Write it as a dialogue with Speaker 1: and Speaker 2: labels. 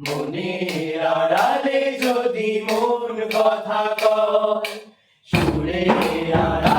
Speaker 1: মনের আড়ালে যদি মন কথা কয় সুরের আড়ালে